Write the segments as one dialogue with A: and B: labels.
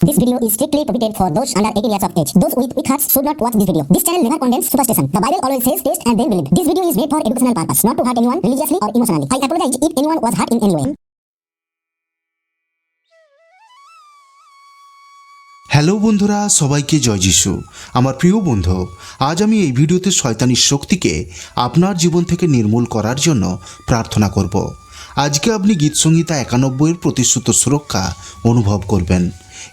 A: This video is strictly prohibited for those under 18 years of age. Those with weak hearts should not watch this video. This channel never condemns superstition. The Bible always says taste and then believe. This video is made for educational purpose, not to hurt anyone religiously or emotionally. I apologize if anyone was hurt in any way.
B: Hello বন্ধুরা সবাইকে জয় যিশু আমার প্রিয় বন্ধু আজ আমি এই ভিডিওতে শয়তানির শক্তিকে আপনার জীবন থেকে নির্মূল করার জন্য প্রার্থনা করব আজকে আপনি গীতসংহিতা একানব্বইয়ের প্রতিশ্রুত সুরক্ষা অনুভব করবেন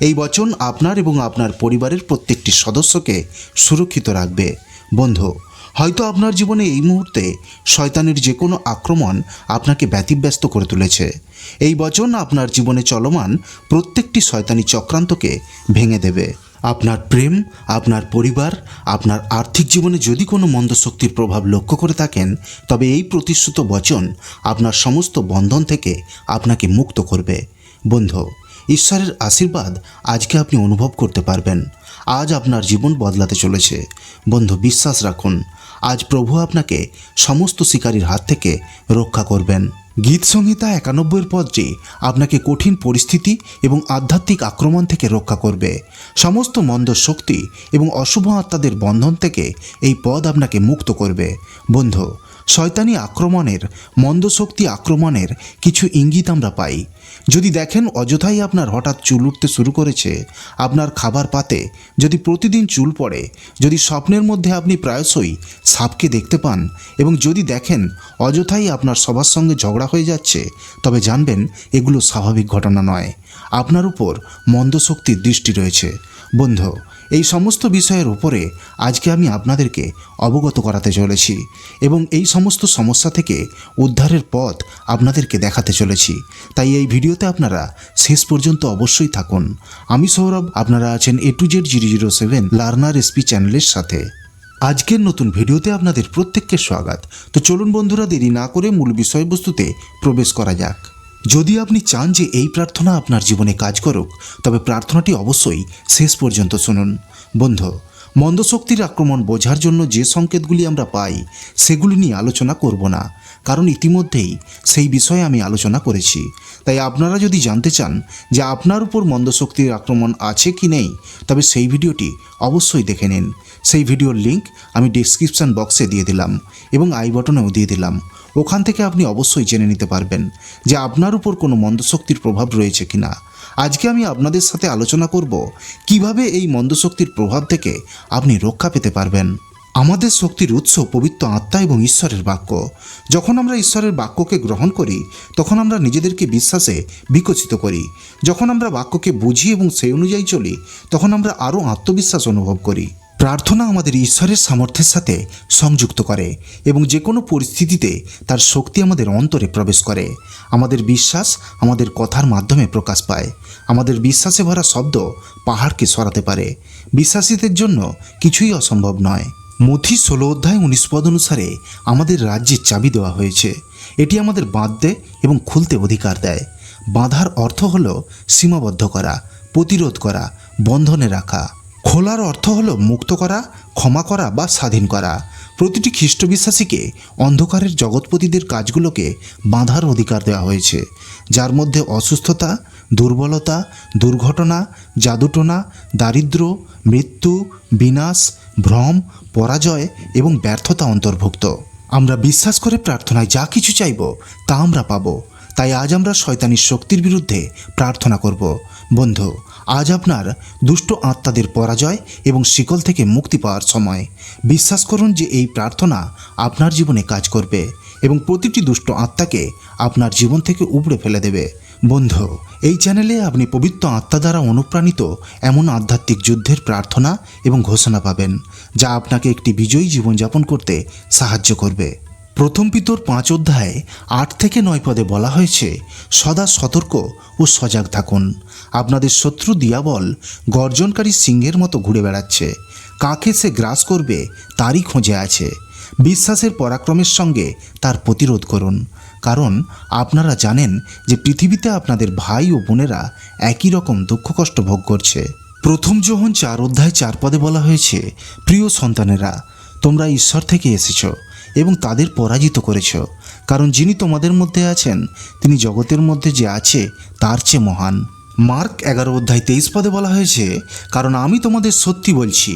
B: এই বচন আপনার এবং আপনার পরিবারের প্রত্যেকটি সদস্যকে সুরক্ষিত রাখবে। বন্ধু, হয়তো আপনার জীবনে এই মুহূর্তে শয়তানের যে কোনো আক্রমণ আপনাকে ব্যতিব্যস্ত করে তুলেছে। এই বচন আপনার জীবনে চলমান প্রত্যেকটি শয়তানি চক্রান্তকে ভেঙে দেবে। আপনার প্রেম, আপনার পরিবার, আপনার আর্থিক জীবনে যদি কোনো মন্দ শক্তির প্রভাব লক্ষ্য করে থাকেন, তবে এই প্রতিশ্রুত বচন আপনার সমস্ত বন্ধন থেকে আপনাকে মুক্ত করবে। বন্ধু ঈশ্বরের আশীর্বাদ আজকে আপনি অনুভব করতে পারবেন। আজ আপনার জীবন বদলাতে চলেছে। বন্ধু, বিশ্বাস রাখুন, আজ প্রভু আপনাকে সমস্ত শিকারীর হাত থেকে রক্ষা করবেন। গীত সংহিতা একানব্বইয়ের পদটি আপনাকে কঠিন পরিস্থিতি এবং আধ্যাত্মিক আক্রমণ থেকে রক্ষা করবে। সমস্ত মন্দ শক্তি এবং অশুভ আত্মাদের বন্ধন থেকে এই পদ আপনাকে মুক্ত করবে। বন্ধু শয়তানি আক্রমণের মন্দ শক্তি আক্রমণের কিছু ইঙ্গিত আমরা পাই। যদি দেখেন অযথাই আপনার হঠাৎ চুল উঠতে শুরু করেছে, আপনার খাবার পাতে যদি প্রতিদিন চুল পড়ে, যদি স্বপ্নের মধ্যে আপনি প্রায়শই সাপকে দেখতে পান এবং যদি দেখেন অযথাই আপনার সবার সঙ্গে ঝগড়া হয়ে যাচ্ছে, তবে জানবেন এগুলো স্বাভাবিক ঘটনা নয়। আপনার উপর মন্দ শক্তির দৃষ্টি রয়েছে। বন্ধু, এই সমস্ত বিষয়ের উপরে আজকে আমি আপনাদেরকে অবগত করাতে চলেছি এবং এই সমস্ত সমস্যা থেকে উদ্ধারের পথ আপনাদেরকে দেখাতে চলেছি। তাই এই ভিডিওতে আপনারা শেষ পর্যন্ত অবশ্যই থাকুন। আমি সৌরভ, আপনারা আছেন A to Z zero zero seven learner SP চ্যানেলের সাথে। আজকের নতুন ভিডিওতে আপনাদের প্রত্যেককে স্বাগত। তো চলুন বন্ধুরা, দেরি না করে মূল বিষয়বস্তুতে প্রবেশ করা যাক। যদি আপনি চান যে এই প্রার্থনা আপনার জীবনে কাজ করুক, তবে প্রার্থনাটি অবশ্যই শেষ পর্যন্ত শুনুন। বন্ধু মন্দ শক্তির আক্রমণ বোঝার জন্য যে সংকেতগুলি আমরা পাই, সেগুলি নিয়ে আলোচনা করব না, কারণ ইতিমধ্যেই সেই বিষয়ে আমি আলোচনা করেছি। তাই আপনারা যদি জানতে চান যে আপনার উপর মন্দ শক্তির আক্রমণ আছে কি নেই, তবে সেই ভিডিওটি অবশ্যই দেখে নিন। সেই ভিডিওর লিংক আমি ডিসক্রিপশান বক্সে দিয়ে দিলাম এবং আই বটনেও দিয়ে দিলাম। ওখান থেকে আপনি অবশ্যই জেনে নিতে পারবেন যে আপনার উপর কোনো মন্দশক্তির প্রভাব রয়েছে কিনা। আজকে আমি আপনাদের সাথে আলোচনা করব কীভাবে এই মন্দশক্তির প্রভাব থেকে আপনি রক্ষা পেতে পারবেন। আমাদের শক্তির উৎস পবিত্র আত্মা এবং ঈশ্বরের বাক্য। যখন আমরা ঈশ্বরের বাক্যকে গ্রহণ করি, তখন আমরা নিজেদেরকে বিশ্বাসে বিকশিত করি। যখন আমরা বাক্যকে বুঝি এবং সেই অনুযায়ী চলি, তখন আমরা আরও আত্মবিশ্বাস অনুভব করি। প্রার্থনা আমাদের ঈশ্বরের সামর্থ্যের সাথে সংযুক্ত করে এবং যে কোনো পরিস্থিতিতে তার শক্তি আমাদের অন্তরে প্রবেশ করে। আমাদের বিশ্বাস আমাদের কথার মাধ্যমে প্রকাশ পায়। আমাদের বিশ্বাসে ভরা শব্দ পাহাড়কে সরাতে পারে। বিশ্বাসীদের জন্য কিছুই অসম্ভব নয়। মথি ষোলো অধ্যায় উনিশ পদ অনুসারে আমাদের রাজ্যের চাবি দেওয়া হয়েছে। এটি আমাদের বাঁধতে এবং খুলতে অধিকার দেয়। বাঁধার অর্থ হল সীমাবদ্ধ করা, প্রতিরোধ করা, বন্ধনে রাখা। খোলার অর্থ হলো মুক্ত করা, ক্ষমা করা বা স্বাধীন করা। প্রতিটি খ্রিস্ট বিশ্বাসীকে অন্ধকারের জগৎপতিদের কাজগুলোকে বাঁধার অধিকার দেওয়া হয়েছে। যার মধ্যে অসুস্থতা, দুর্বলতা, দুর্ঘটনা, জাদুটোনা, দারিদ্র, মৃত্যু, বিনাশ, ভ্রম, পরাজয় এবং ব্যর্থতা অন্তর্ভুক্ত। আমরা বিশ্বাস করে প্রার্থনায় যা কিছু চাইব, তা আমরা পাবো। তাই আজ আমরা শয়তানির শক্তির বিরুদ্ধে প্রার্থনা করব। বন্ধু, আজ আপনার দুষ্ট আত্মাদের পরাজয় এবং শিকল থেকে মুক্তি পাওয়ার সময়। বিশ্বাস করুন যে এই প্রার্থনা আপনার জীবনে কাজ করবে এবং প্রতিটি দুষ্ট আত্মাকে আপনার জীবন থেকে উপড়ে ফেলে দেবে। বন্ধু, এই চ্যানেলে আপনি পবিত্র আত্মা দ্বারা অনুপ্রাণিত এমন আধ্যাত্মিক যুদ্ধের প্রার্থনা এবং ঘোষণা পাবেন, যা আপনাকে একটি বিজয়ী জীবনযাপন করতে সাহায্য করবে। প্রথম পিতর পাঁচ অধ্যায়ে আট থেকে নয় পদে বলা হয়েছে, সদা সতর্ক ও সজাগ থাকুন। আপনাদের শত্রু দিয়াবল গর্জনকারী সিংহের মতো ঘুরে বেড়াচ্ছে। কাকে সে গ্রাস করবে, তারই খোঁজে আছে। বিশ্বাসের পরাক্রমের সঙ্গে তার প্রতিরোধ করুন। কারণ আপনারা জানেন যে পৃথিবীতে আপনাদের ভাই ও বোনেরা একই রকম দুঃখ কষ্ট ভোগ করছে। প্রথম যোহন চার অধ্যায় চার পদে বলা হয়েছে, প্রিয় সন্তানেরা, তোমরা ঈশ্বর থেকে এসেছ। এবং তাদের পরাজিত করেছ। কারণ যিনি তোমাদের মধ্যে আছেন, তিনি জগতের মধ্যে যে আছে, তার চেয়ে মহান। মার্ক এগারো অধ্যায় তেইশ পদে বলা হয়েছে, কারণ আমি তোমাদের সত্যি বলছি,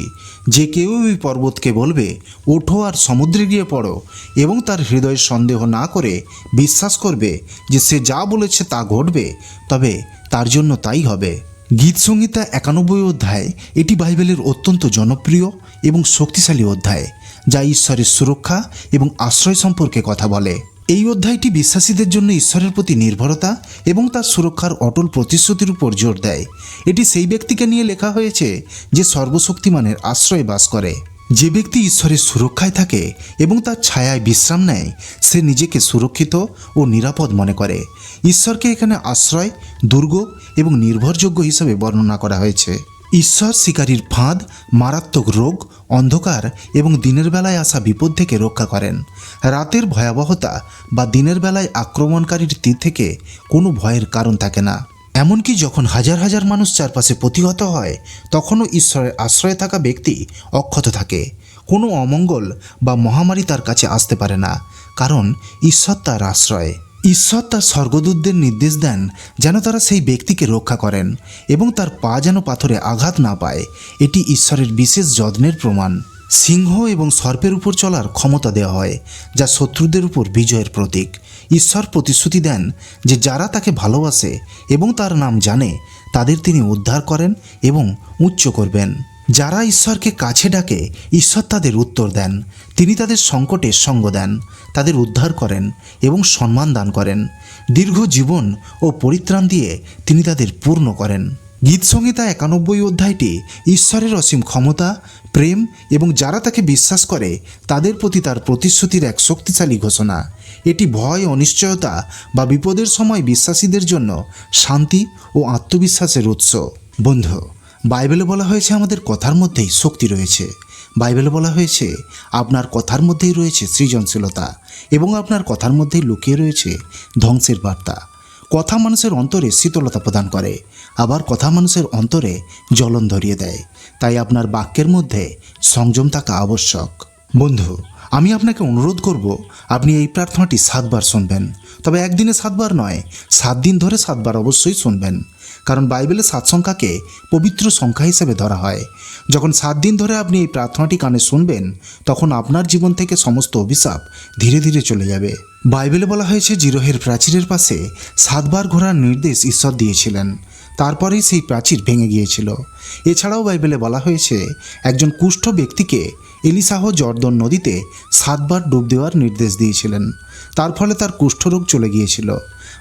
B: যে কেউ ওই পর্বতকে বলবে, ওঠো আর সমুদ্রে গিয়ে পড়ো, এবং তার হৃদয়ে সন্দেহ না করে বিশ্বাস করবে যে সে যা বলেছে তা ঘটবে, তবে তার জন্য তাই হবে। গীত সংহিতা একানব্বই অধ্যায়, এটি বাইবেলের অত্যন্ত জনপ্রিয় এবং শক্তিশালী অধ্যায়, যা ঈশ্বরের সুরক্ষা এবং আশ্রয় সম্পর্কে কথা বলে। এই অধ্যায়টি বিশ্বাসীদের জন্য ঈশ্বরের প্রতি নির্ভরতা এবং তার সুরক্ষার অটল প্রতিশ্রুতির উপর জোর দেয়। এটি সেই ব্যক্তিকে নিয়ে লেখা হয়েছে যে সর্বশক্তিমানের আশ্রয় বাস করে। যে ব্যক্তি ঈশ্বরের সুরক্ষায় থাকে এবং তার ছায়ায় বিশ্রাম নেয়, সে নিজেকে সুরক্ষিত ও নিরাপদ মনে করে। ঈশ্বরকে এখানে আশ্রয়, দুর্গ এবং নির্ভরযোগ্য হিসেবে বর্ণনা করা হয়েছে। ঈশ্বর শিকারীর ফাঁদ, মারাত্মক রোগ, অন্ধকার এবং দিনের বেলায় আসা বিপদ থেকে রক্ষা করেন। রাতের ভয়াবহতা বা দিনের বেলায় আক্রমণকারীর তীর থেকে কোনো ভয়ের কারণ থাকে না। এমনকি যখন হাজার হাজার মানুষ চারপাশে প্রতিহত হয়, তখনও ঈশ্বরের আশ্রয়ে থাকা ব্যক্তি অক্ষত থাকে। কোনো অমঙ্গল বা মহামারী তার কাছে আসতে পারে না, কারণ ঈশ্বর তার আশ্রয়। ঈশ্বর তার স্বর্গদূতদের নির্দেশ দেন যেন তারা সেই ব্যক্তিকে রক্ষা করেন এবং তার পা যেন পাথরে আঘাত না পায়। এটি ঈশ্বরের বিশেষ যত্নের প্রমাণ। সিংহ এবং সর্পের উপর চলার ক্ষমতা দেওয়া হয়, যা শত্রুদের উপর বিজয়ের প্রতীক। ঈশ্বর প্রতিশ্রুতি দেন যে যারা তাকে ভালোবাসে এবং তার নাম জানে, তাদের তিনি উদ্ধার করেন এবং উচ্চ করবেন। যারা ঈশ্বরকে কাছে ডাকে, ঈশ্বর তাদের উত্তর দেন। তিনি তাদের সংকটে সঙ্গ দেন, তাদের উদ্ধার করেন এবং সম্মান দান করেন। দীর্ঘ জীবন ও পরিত্রাণ দিয়ে তিনি তাদের পূর্ণ করেন। গীত সংহিতা একানব্বই অধ্যায়টি ঈশ্বরের অসীম ক্ষমতা প্রেম এবং যারা তাকে বিশ্বাস করে, তাদের প্রতি তার প্রতিশ্রুতির এক শক্তিশালী ঘোষণা। এটি ভয়, অনিশ্চয়তা বা বিপদের সময় বিশ্বাসীদের জন্য শান্তি ও আত্মবিশ্বাসের উৎস। বন্ধু, বাইবেলে বলা হয়েছে আমাদের কথার মধ্যেই শক্তি রয়েছে। বাইবেলে বলা হয়েছে, আপনার কথার মধ্যেই রয়েছে সৃজনশীলতা এবং আপনার কথার মধ্যেই লুকিয়ে রয়েছে ধ্বংসের বার্তা। কথা মানুষের অন্তরে শীতলতা প্রদান করে, আবার কথা মানুষের অন্তরে জ্বলন ধরিয়ে দেয়। তাই আপনার বাক্যের মধ্যে সংযম থাকা আবশ্যক। বন্ধু, আমি আপনাকে অনুরোধ করব, আপনি এই প্রার্থনাটি সাতবার শুনবেন। তবে একদিনে সাতবার নয়, সাত দিন ধরে সাতবার অবশ্যই শুনবেন। কারণ বাইবেলে সাত সংখ্যাকে পবিত্র সংখ্যা হিসেবে ধরা হয়। যখন সাত দিন ধরে আপনি এই প্রার্থনাটি কানে শুনবেন, তখন আপনার জীবন থেকে সমস্ত অভিশাপ ধীরে ধীরে চলে যাবে। বাইবেলে বলা হয়েছে, জিরোহের প্রাচীরের পাশে সাতবার ঘোরার নির্দেশ ঈশ্বর দিয়েছিলেন। তারপরেই সেই প্রাচীর ভেঙে গিয়েছিল। এছাড়াও বাইবেলে বলা হয়েছে, একজন কুষ্ঠ ব্যক্তিকে এলিসাহ জর্দন নদীতে সাতবার ডুব দেওয়ার নির্দেশ দিয়েছিলেন। তার ফলে তার কুষ্ঠরোগ চলে গিয়েছিল।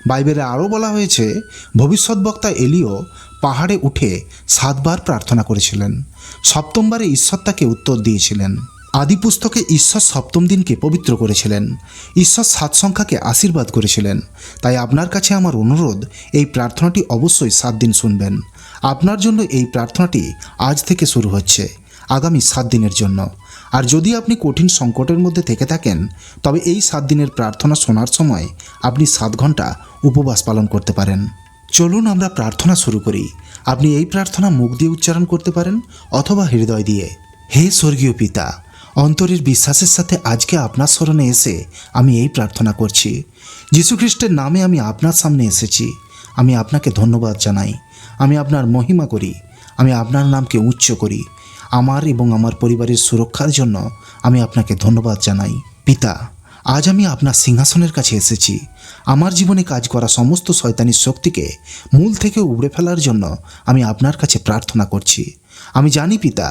B: বাইবেলে আরও বলা হয়েছে, ভবিষ্যৎ বক্তা এলিও পাহাড়ে উঠে সাতবার প্রার্থনা করেছিলেন। সপ্তমবারে ঈশ্বর তাকে উত্তর দিয়েছিলেন। আদি পুস্তকে ঈশ্বর সপ্তম দিনকে পবিত্র করেছিলেন। ঈশ্বর সাত সংখ্যাকে আশীর্বাদ করেছিলেন। তাই আপনার কাছে আমার অনুরোধ, এই প্রার্থনাটি অবশ্যই সাত দিন শুনবেন। আপনার জন্য এই প্রার্থনাটি আজ থেকে শুরু হচ্ছে। আগামী সাত দিনের জন্য। আর যদি আপনি কঠিন সংকটের মধ্যে থেকে থাকেন, তবে এই সাত দিনের প্রার্থনা শোনার সময় আপনি সাত ঘণ্টা উপবাস পালন করতে পারেন। চলুন আমরা প্রার্থনা শুরু করি। আপনি এই প্রার্থনা মুখ দিয়ে উচ্চারণ করতে পারেন অথবা হৃদয় দিয়ে। হে স্বর্গীয় পিতা, অন্তরের বিশ্বাসের সাথে আজকে আপনার স্মরণে এসে আমি এই প্রার্থনা করছি। যীশুখ্রিস্টের নামে আমি আপনার সামনে এসেছি। আমি আপনাকে ধন্যবাদ জানাই। আমি আপনার মহিমা করি। আমি আপনার নামকে উচ্চ করি। আমার এবং আমার পরিবারের সুরক্ষার জন্য আমি আপনাকে ধন্যবাদ জানাই। পিতা, আজ আমি আপনার সিংহাসনের কাছে এসেছি। আমার জীবনে কাজ করা সমস্ত শয়তানির শক্তিকে মূল থেকে উবড়ে ফেলার জন্য আমি আপনার কাছে প্রার্থনা করছি। আমি জানি পিতা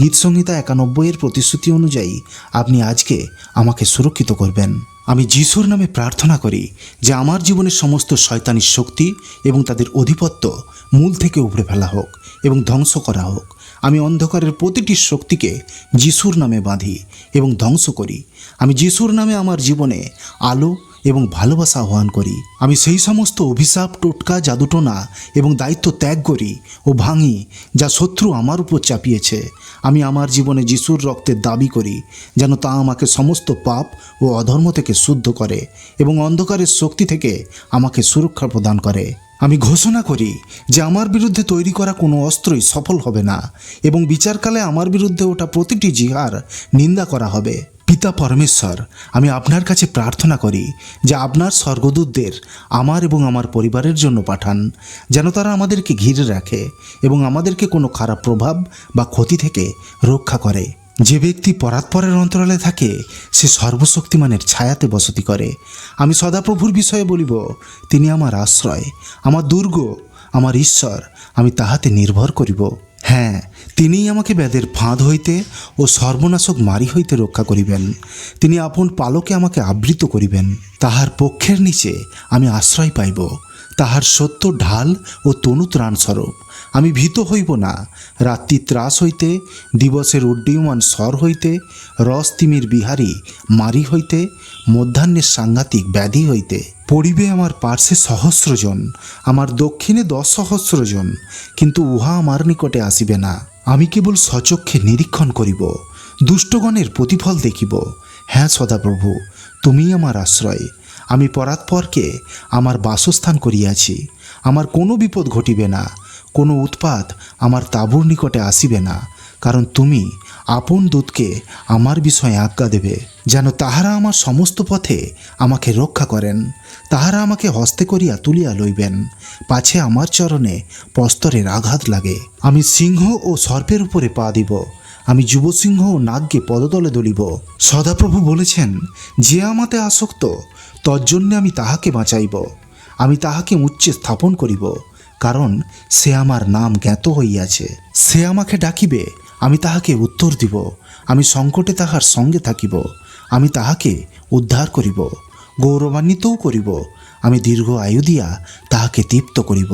B: গীত সংহিতা একানব্বইয়ের প্রতিশ্রুতি অনুযায়ী আপনি আজকে আমাকে সুরক্ষিত করবেন। আমি যিশুর নামে প্রার্থনা করি যে আমার জীবনের সমস্ত শয়তানির শক্তি এবং তাদের অধিপত্য মূল থেকে উপড়ে ফেলা হোক এবং ধ্বংস করা হোক। আমি অন্ধকারের প্রতিটি শক্তিকে যিশুর নামে বাঁধি এবং ধ্বংস করি। আমি যিশুর নামে আমার জীবনে আলো এবং ভালোবাসা আহ্বান করি। আমি সেই সমস্ত অভিশাপ, টোটকা, জাদুটোনা এবং দায়িত্ব ত্যাগ করি ও ভাঙি যা শত্রু আমার উপর চাপিয়েছে। আমি আমার জীবনে যিশুর রক্তের দাবি করি যেন তা আমাকে সমস্ত পাপ ও অধর্ম থেকে শুদ্ধ করে এবং অন্ধকারের শক্তি থেকে আমাকে সুরক্ষা প্রদান করে। আমি ঘোষণা করি যে আমার বিরুদ্ধে তৈরি করা কোনো অস্ত্রই সফল হবে না এবং বিচারকালে আমার বিরুদ্ধে ওটা প্রতিটি জিহার নিন্দা করা হবে। পিতা পরমেশ্বর, আমি আপনার কাছে প্রার্থনা করি যে আপনার স্বর্গদূতদের আমার এবং আমার পরিবারের জন্য পাঠান, যেন তারা আমাদেরকে ঘিরে রাখে এবং আমাদেরকে কোনো খারাপ প্রভাব বা ক্ষতি থেকে রক্ষা করে। যে ব্যক্তি পরাৎপরের অন্তরালে থাকে, সে সর্বশক্তিমানের ছায়াতে বসতি করে। আমি সদাপ্রভুর বিষয়ে বলিব, তিনি আমার আশ্রয়, আমার দুর্গ, আমার ঈশ্বর, আমি তাহাতে নির্ভর করিব। হ্যাঁ তিনিই আমাকে ব্যাদের ফাঁদ হইতে ও সর্বনাশক মারি হইতে রক্ষা করিবেন। তিনি আপন পালকে আমাকে আবৃত করিবেন। তাহার পক্ষের নিচে আমি আশ্রয় পাইব। তাহার সত্য ঢাল ও তনু ত্রাণস্বরূপ। আমি ভীত হইব না। রাত্রি ত্রাস হইতে, দিবসের উড্ডীয়মান স্বর হইতে, রস তিমির বিহারী মারি হইতে, মধ্যাহ্নের সাংঘাতিক ব্যাধি হইতে। পড়িবে আমার পার্শ্বে সহস্রজন, আমার দক্ষিণে দশ সহস্রজন, কিন্তু উহা আমার নিকটে আসিবে না। আমি কেবল সচক্ষে নিরীক্ষণ করিব, দুষ্টগণের প্রতিফল দেখিব। হ্যাঁ সদাপ্রভু, তুমিই আমার আশ্রয়। আমি পরাৎপরকে আমার বাসস্থান করিয়াছি, আমার কোনো বিপদ ঘটিবে না। কোনো উৎপাত আমার তাঁবুর নিকটে আসিবে না, কারণ তুমি আপন দূতকে আমার বিষয়ে আজ্ঞা দেবে, যেন তাহারা আমার সমস্ত পথে আমাকে রক্ষা করেন, তাহারা আমাকে হস্তে করিয়া তুলিয়া লইবেন, পাছে আমার চরণে পস্তরের আঘাত লাগে। আমি সিংহ ও সর্পের উপরে পা দিব, আমি যুবসিংহ ও নাগকে পদতলে দলিব। সদাপ্রভু বলেছেন, যে আমাতে আসক্ত, তজ্জন্যে আমি তাহাকে বাঁচাইব, আমি তাহাকে উচ্চে স্থাপন করিব। কারণ সে আমার নাম জ্ঞাত হইয়াছে। সে আমাকে ডাকিবে, আমি তাহাকে উত্তর দিব, আমি সংকটে তাহার সঙ্গে থাকিব, আমি তাহাকে উদ্ধার করিব, গৌরবান্বিতও করিব, আমি দীর্ঘ আয়ু দিয়া তাহাকে তৃপ্ত করিব,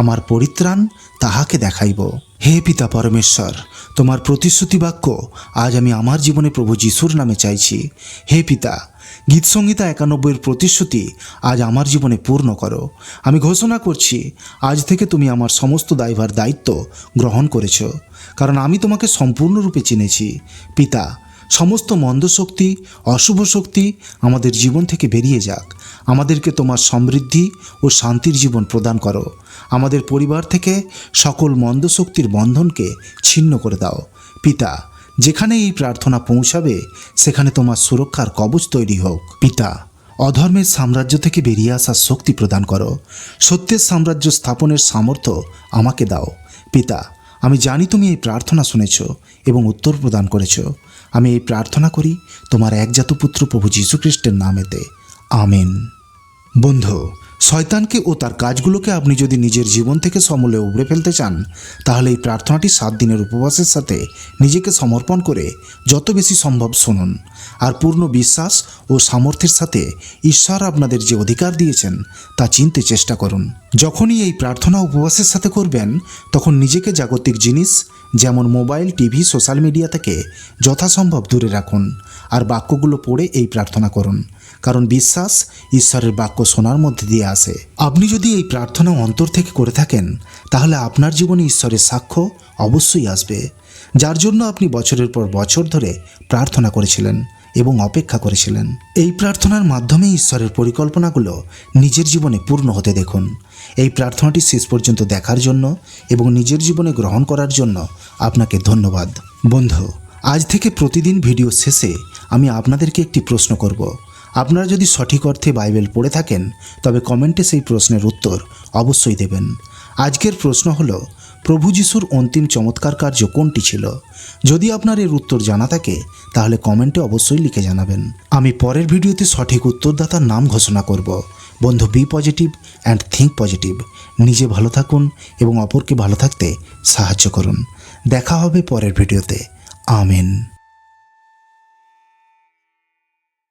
B: আমার পরিত্রাণ তাহাকে দেখাইব। হে পিতা পরমেশ্বর, তোমার প্রতিশ্রুতি বাক্য আজ আমি আমার জীবনে প্রভু যিশুর নামে চাইছি। হে পিতা গীতসংহিতা একানব্বইয়ের প্রতিশ্রুতি আজ আমার জীবনে পূর্ণ করো। আমি ঘোষণা করছি, আজ থেকে তুমি আমার সমস্ত দায়ভার, দায়িত্ব গ্রহণ করেছ। কারণ আমি তোমাকে সম্পূর্ণরূপে চিনেছি। পিতা, সমস্ত মন্দ শক্তি অশুভ শক্তি আমাদের জীবন থেকে বেরিয়ে যাক। আমাদেরকে তোমার সমৃদ্ধি ও শান্তির জীবন প্রদান করো। আমাদের পরিবার থেকে সকল মন্দ শক্তির বন্ধনকে ছিন্ন করে দাও। পিতা যেখানে এই প্রার্থনা পৌঁছাবে, সেখানে তোমার সুরক্ষার কবচ তৈরি হোক। পিতা, অধর্মের সাম্রাজ্য থেকে বেরিয়ে আসার শক্তি প্রদান করো। সত্যের সাম্রাজ্য স্থাপনের সামর্থ্য আমাকে দাও। পিতা, আমি জানি তুমি এই প্রার্থনা শুনেছ এবং উত্তর প্রদান করেছ। আমি এই প্রার্থনা করি তোমার একজাত পুত্র প্রভু যীশুখ্রিস্টের নামেতে। আমেন। বন্ধু শয়তানকে ও তার কাজগুলোকে আপনি যদি নিজের জীবন থেকে সমূলে উবড়ে ফেলতে চান, তাহলে এই প্রার্থনাটি সাত দিনের উপবাসের সাথে নিজেকে সমর্পণ করে যত বেশি সম্ভব শুনুন। আর পূর্ণ বিশ্বাস ও সামর্থ্যের সাথে ঈশ্বর আপনাদের যে অধিকার দিয়েছেন, তা চিনতে চেষ্টা করুন। যখনই এই প্রার্থনা উপবাসের সাথে করবেন, তখন নিজেকে জাগতিক জিনিস যেমন মোবাইল, টিভি, সোশ্যাল মিডিয়া থেকে যথাসম্ভব দূরে রাখুন। আর বাক্যগুলো পড়ে এই প্রার্থনা করুন। কারণ বিশ্বাস ঈশ্বরের বাক্য শোনার মধ্যে দিয়ে আসে আপনি যদি এই প্রার্থনা অন্তর থেকে করে থাকেন, তাহলে আপনার জীবনে ঈশ্বরের সাক্ষ্য অবশ্যই আসবে, যার জন্য আপনি বছরের পর বছর ধরে প্রার্থনা করেছিলেন এবং অপেক্ষা করেছিলেন। এই প্রার্থনার মাধ্যমে ঈশ্বরের পরিকল্পনাগুলো নিজের জীবনে পূর্ণ হতে দেখুন। এই প্রার্থনাটি শেষ পর্যন্ত দেখার জন্য এবং নিজের জীবনে গ্রহণ করার জন্য আপনাকে ধন্যবাদ। বন্ধু, আজ থেকে প্রতিদিন ভিডিও শেষে আমি আপনাদেরকে একটি প্রশ্ন করব। আপনারা যদি সঠিক অর্থে বাইবেল পড়ে থাকেন, তবে কমেন্টে সেই প্রশ্নের উত্তর অবশ্যই দেবেন। আজকের প্রশ্ন হল, প্রভু যিশুর অন্তিম চমৎকার কার্য কোনটি ছিল? যদি আপনার এর উত্তর জানা থাকে, তাহলে কমেন্টে অবশ্যই লিখে জানাবেন। আমি পরের ভিডিওতে সঠিক উত্তরদাতার নাম ঘোষণা করব। বন্ধু be positive and think positive নিজে ভালো থাকুন এবং অপরকে ভালো থাকতে সাহায্য করুন। দেখা হবে পরের ভিডিওতে। আমেন।